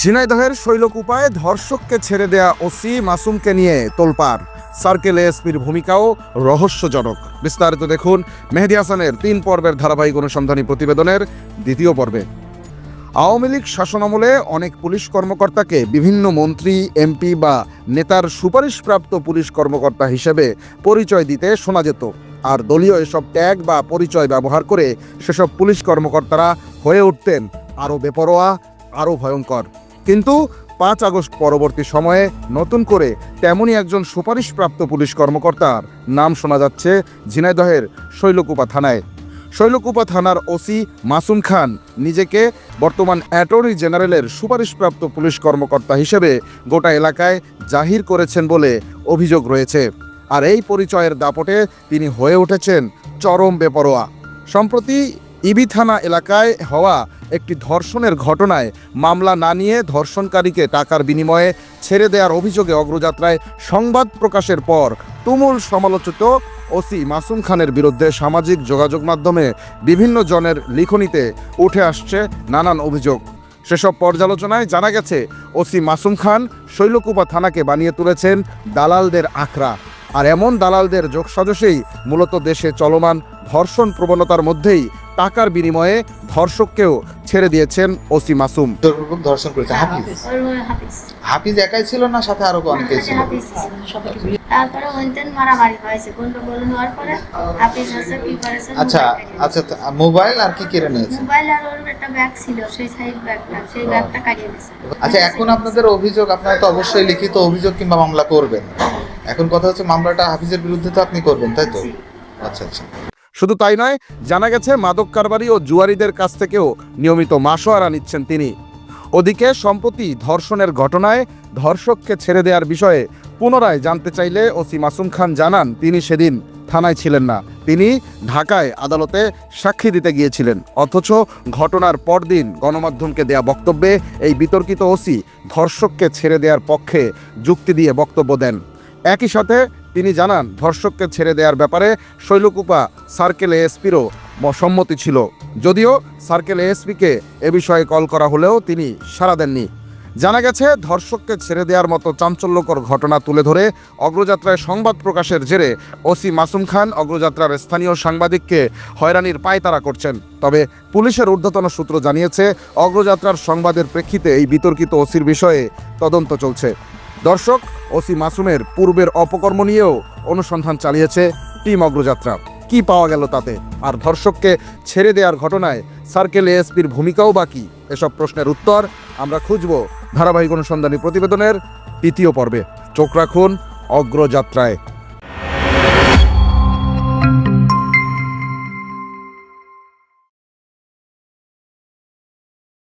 ঝিনাইদহের শৈলকুপায় ধর্ষককে ছেড়ে দেয়া ওসি মাসুমকে নিয়ে তোলপাড়। সার্কেল এসপির ভূমিকাও রহস্যজনক। বিস্তারিত দেখুন মেহেদি হাসানের তিন পর্বের ধারাবাহিক অনুসন্ধানী প্রতিবেদনের দ্বিতীয় পর্বে। আওয়ামী লীগ শাসনামলে অনেক পুলিশ কর্মকর্তাকে বিভিন্ন মন্ত্রী, এমপি বা নেতার সুপারিশপ্রাপ্ত পুলিশ কর্মকর্তা হিসেবে পরিচয় দিতে শোনা যেত। আর দলীয় এসব ট্যাগ বা পরিচয় ব্যবহার করে সেসব পুলিশ কর্মকর্তারা হয়ে উঠতেন আরও বেপরোয়া, আরও ভয়ঙ্কর। কিন্তু পাঁচ আগস্ট পরবর্তী সময়ে নতুন করে তেমনই একজন সুপারিশপ্রাপ্ত পুলিশ কর্মকর্তার নাম শোনা যাচ্ছে ঝিনাইদহের শৈলকুপা থানায়। শৈলকুপা থানার ওসি মাসুম খান নিজেকে বর্তমান অ্যাটর্নি জেনারেলের সুপারিশপ্রাপ্ত পুলিশ কর্মকর্তা হিসেবে গোটা এলাকায় জাহির করেছেন বলে অভিযোগ রয়েছে। আর এই পরিচয়ের দাপটে তিনি হয়ে উঠেছেন চরম বেপরোয়া। সম্প্রতি ইবি থানা এলাকায় হওয়া একটি ধর্ষণের ঘটনায় মামলা না নিয়ে ধর্ষণকারীকে টাকার বিনিময়ে ছেড়ে দেওয়ার অভিযোগে অগ্রযাত্রায় সংবাদ প্রকাশের পর তুমুল সমালোচিত ওসি মাসুম খানের বিরুদ্ধে সামাজিক যোগাযোগ মাধ্যমে বিভিন্ন জনের লিখনিতে উঠে আসছে নানান অভিযোগ। সেসব পর্যালোচনায় জানা গেছে, ওসি মাসুম খান শৈলকুপা থানাকে বানিয়ে তুলেছেন দালালদের আখড়া। আর এমন দালালদের যোগসাজশেই মূলত দেশে চলমান ধর্ষণ প্রবণতার মধ্যেই টাকার বিনিময়ে ধর্ষককেও ছেড়ে দিয়েছেন ওসি মাসুম। ধর্ষণ করেছে। হাফিজ? হাফিজ একাই ছিল না সাথে আরও অনেকেই ছিল? তারপরে ওইদিন মারামারি হয়েছে গন্ডগোল হওয়ার পরে হাফিজ হচ্ছে কি করেছে আচ্ছা আচ্ছা মোবাইল আর কি কেড়ে নিয়েছে? মোবাইল আর ওর একটা ব্যাগ ছিল সেই সাইড ব্যাগটা সেই ব্যাগটা কাটিয়ে দিয়েছে। আচ্ছা এখন আপনাদের অভিযোগ আপনারা তো অবশ্যই লিখিত অভিযোগ কিংবা মামলা করবেন। এখন কথা হচ্ছে মামলাটা হাফিজের বিরুদ্ধে তো আপনি করবেন তাই তো? আচ্ছা আচ্ছা। শুধু তাই নয় জানা গেছে মাদক কারবারি ও জুয়ারিদের কাছ থেকেও নিয়মিত মাসোয়ারা নিচ্ছেন তিনি। ওদিকে সম্প্রতি ধর্ষণের ঘটনায় ধর্ষককে ছেড়ে দেওয়ার বিষয়ে পুনরায় জানতে চাইলে ওসি মাসুম খান জানান তিনি সেদিন থানায় ছিলেন না। তিনি ঢাকায় আদালতে সাক্ষী দিতে গিয়েছিলেন। অথচ ঘটনার পরদিন গণমাধ্যমকে দেয়া বক্তব্যে এই বিতর্কিত ওসি ধর্ষককে ছেড়ে দেওয়ার পক্ষে যুক্তি দিয়ে বক্তব্য দেন। একই সাথে তিনি জানান, ধর্ষককে ছেড়ে দেওয়ার ব্যাপারে শৈলকুপা সার্কেল এএসপিরও সম্মতি ছিল। যদিও সার্কেল এএসপিকে এ বিষয়ে কল করা হলেও তিনি সাড়া দেননি। জানা গেছে, ধর্ষককে ছেড়ে দেওয়ার মতো চাঞ্চল্যকর ঘটনা তুলে ধরে অগ্রযাত্রায় সংবাদ প্রকাশের জেরে ওসি মাসুম খান অগ্রযাত্রার স্থানীয় সাংবাদিককে হয়রানির পায়তারা করছেন। তবে পুলিশের ঊর্ধ্বতন সূত্র জানিয়েছে, অগ্রযাত্রার সংবাদের প্রেক্ষিতে এই বিতর্কিত ওসির বিষয়ে তদন্ত চলছে। দর্শক, ওসি মাসুমের পূর্বের অপকর্ম নিয়েও অনুসন্ধান চালিয়েছে টিম অগ্রযাত্রা। কি পাওয়া গেল তাতে? আর ধর্ষককে ছেড়ে দেওয়ার ঘটনায় সার্কেল এএসপির ভূমিকাও বাকি এসব প্রশ্নের উত্তর আমরা খুঁজব ধারাবাহিক অনুসন্ধানী প্রতিবেদনের তৃতীয় পর্বে। চোখ রাখুন অগ্রযাত্রায়।